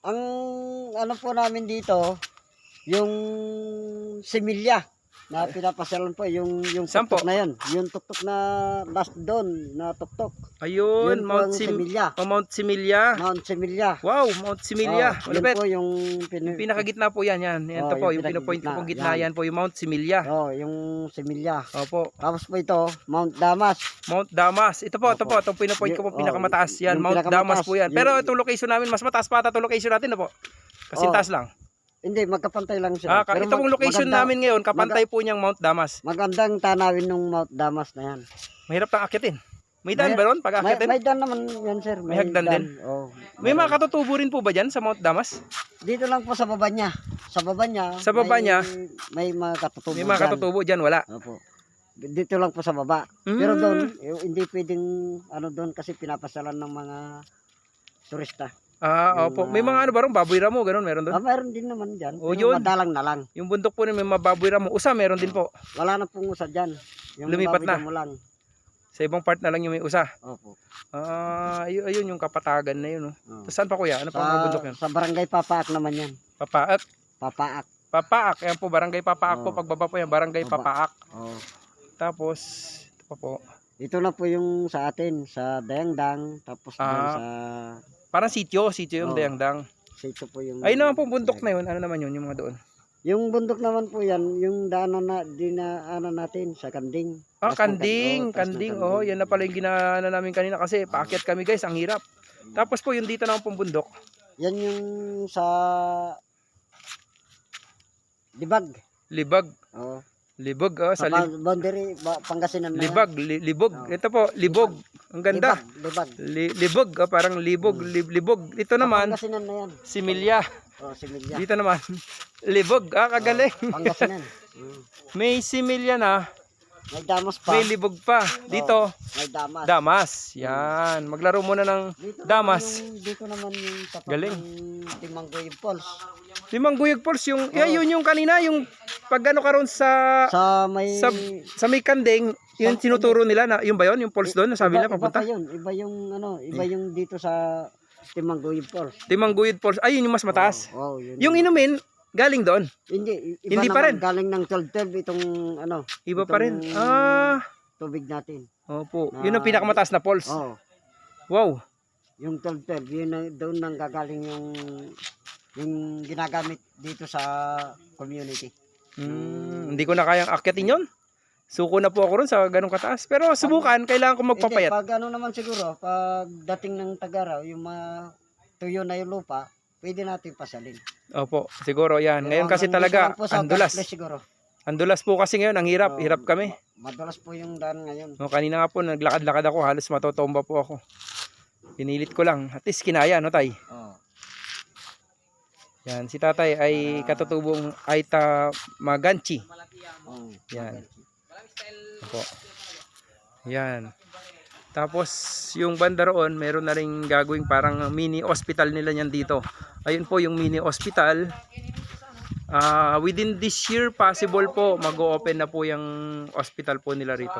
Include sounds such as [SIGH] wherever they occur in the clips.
ang ano po namin dito, yung similya na pinapasyalan po, yung, yung tuktok na yun. Yung tuktok na last doon, na tuktok. Ayun, Yun Mount Sim similya. oh, Mount Similia. Mount Similya. Wow, Mount Similia. Oh, yun po yung pin- Pinakagitna po yan, yan. Yan Oh, to po, yung yung pinapoint ko pong gitna Yan. yan po, yung Mount Similia. Oh, yung Similya. Opo, Tapos po ito, Mount Damas. Mount Damas. Ito po, ito Opo. po, itong pinapoint ko po Yung- pinakamataas oh, yan. yung Mount Damas pinakamataas. po yan. Yung- Pero itong location namin, mas mataas pa ata itong location natin, po. Kasi Oh. taas lang. Hindi, magkapantay lang Ah, sila. ka- Pero ito pong mag- location maganda- namin ngayon, kapantay po niyang Mount Damas. Magandang tanawin ng Mount Damas na yan. Mahirap tang akyatin. May daan ba ron pag May, akyatin? may dan naman yan, sir. May hagdan din? Oh, May mga katutubo rin po ba dyan sa Mount Damas? Dito lang po sa baba niya. Sa baba niya. Sa baba may, niya? May mga katutubo May mga dyan. katutubo dyan, wala. Opo. Dito lang po sa baba. Pero Mm. doon, yung hindi pwedeng ano doon kasi pinapasalan ng mga turista. Ah, opo. May mga ano ba ron? Baboy ramo, ganun, meron doon. Ah, mayroon din naman dyan. Oh, pero yun. Madalang na lang. Yung bundok po na may mababoy ramo. Usa, meron din po. Wala na pong usa dyan. Yung Lumipat na. baboy mo lang. Sa ibang part na lang yung may usa. Opo. Ah, ayun, ayun yung kapatagan na yun. Oh. Oh. Tapos saan pa kuya? Ano pa mga bundok yun? Sa barangay Papaak naman yan. Papaak. Papaak. Papaak. Ayan po, barangay Papaak po. Oh. Pagbaba po yan, barangay Baba. Papaak. Oh. Tapos, ito pa po. Ito na po yung sa atin, sa Dayangdang, tapos doon Ah. sa Parang sityo, sityo yung Oh. dayangdang. sa ito po yung Ayun naman po bundok na yun. Ano naman yun, yung mga doon? Yung bundok naman po yan, yung daanan na dinaanan natin sa Kanding. Ah, Taas ng kanding, oh, ng kanding. Oh, yan na pala yung ginaana namin kanina kasi paakyat kami guys, ang hirap. Tapos po yung dito naman pong bundok. Yan yung sa Libag. Libag. Oh. Libog, oh, sa Sa li- boundary ba, Pangasinan na. yan. libag, li- libog. Oh. Ito po, libog. Ang ganda. Libag. Libag. Li- libog, oh, parang libog, li- libog. Ito naman, Pangasinan na yan. similya. Oh, si Milya. Dito naman, [LAUGHS] libog. Ah, kagaling. Pangasinan. Mm. [LAUGHS] May similya na, May damas pa. may libog pa. Dito, May damas. damas. Yan. Maglaro muna ng Dito damas. Naman yung, dito naman yung tapat Galing. ng Timanggoy Falls. Limang guyag falls yung, yeah, yun yung kanina, yung pag ano ka ron sa, Sa may... sa, sa may kanding, yung tinuturo nila na, yung ba yun, yung falls doon, sabi nila papunta? Iba yun. Iba yung ano, iba yung dito sa Timanggoy Falls. Timangguyid falls, ay yun yung mas mataas. Oh, yun. Yung inumin, galing doon, hindi, iba Hindi pa naman, rin. Galing ng 12-12 itong ano, iba pa rin. Itong- Ah, tubig natin. opo, Na- yun ang pinakamataas na falls. Oh, Wow, yung 12-12, yun na, doon nang gagaling yung yung ginagamit dito sa community. Hmm, hindi ko na kayang akyatin yun. Suko na po ako ron sa ganong kataas. Pero subukan, kailangan ko Hindi, magpapayat. pag ano naman siguro, pag dating ng tagaraw, yung mga tuyo na yung lupa, pwede natin pasalin. Opo, siguro yan. Ngayon kasi ang- ang talaga, lang po sa siguro. Andulas po kasi ngayon, ang hirap, Oh, hirap kami. Madulas po yung daan ngayon. No, kanina nga po, naglakad-lakad ako, halos matotomba po ako. Pinilit ko lang. At least kinaya, no tay? Oh. Yan, si tatay ay katutubong Aita Maganchi. Oh. Yan. Opo. Yan. Tapos, yung banda roon, meron na rin gagawing parang mini hospital nila niyan dito. Ayun po yung mini hospital. Ah, within this year, possible po, mag-open na po yung hospital po nila rito.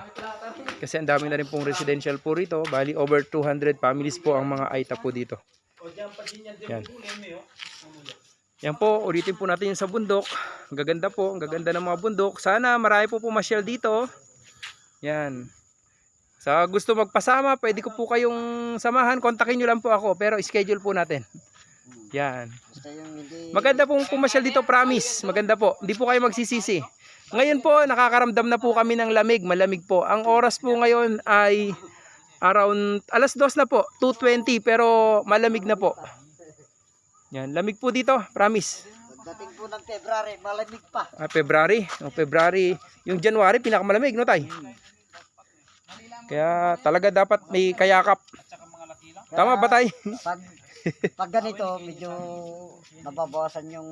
Kasi ang dami na rin pong residential po rito. Bali, over 200 families po ang mga Aita po dito. Yan. Yan po, ulitin po natin yung sa bundok. Ang gaganda po, ang gaganda ng mga bundok. Sana marami po pumasyal dito. Yan. Sa gusto magpasama, pwede ko po kayong samahan. Kontakin nyo lang po ako, pero schedule po natin. Yan. Maganda pong pumasyal dito, promise. Maganda po. Hindi po kayo magsisisi. Ngayon po, nakakaramdam na po kami ng lamig. Malamig po. Ang oras po ngayon ay around alas 2 na po. 2.20 pero malamig na po. Yan, lamig po dito, promise. Pagdating po ng February, malamig pa. Ah, February, o February, yung January pinakamalamig no tay. Kaya talaga dapat may kayakap. Tama ba tay? Pag, pag ganito, medyo nababawasan yung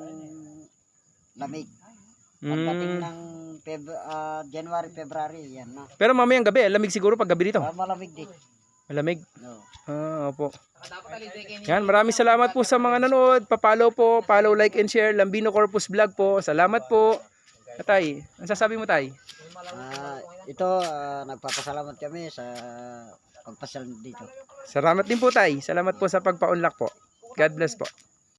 lamig. Pagdating Mm. ng Feb, ah, January, February, yan na. Pero mamayang gabi, lamig siguro pag gabi dito. Ah, malamig din. Malamig. No. Ah, opo. Yan, maraming salamat po sa mga nanood. Pa-follow po, follow, like, and share. Lambino Corpus Vlog po. Salamat po. Tay, ang sasabi mo tay? Ah, ito, ah, nagpapasalamat kami sa pagpasyal dito. Salamat din po tay. Salamat po sa pagpa-unlock po. God bless po.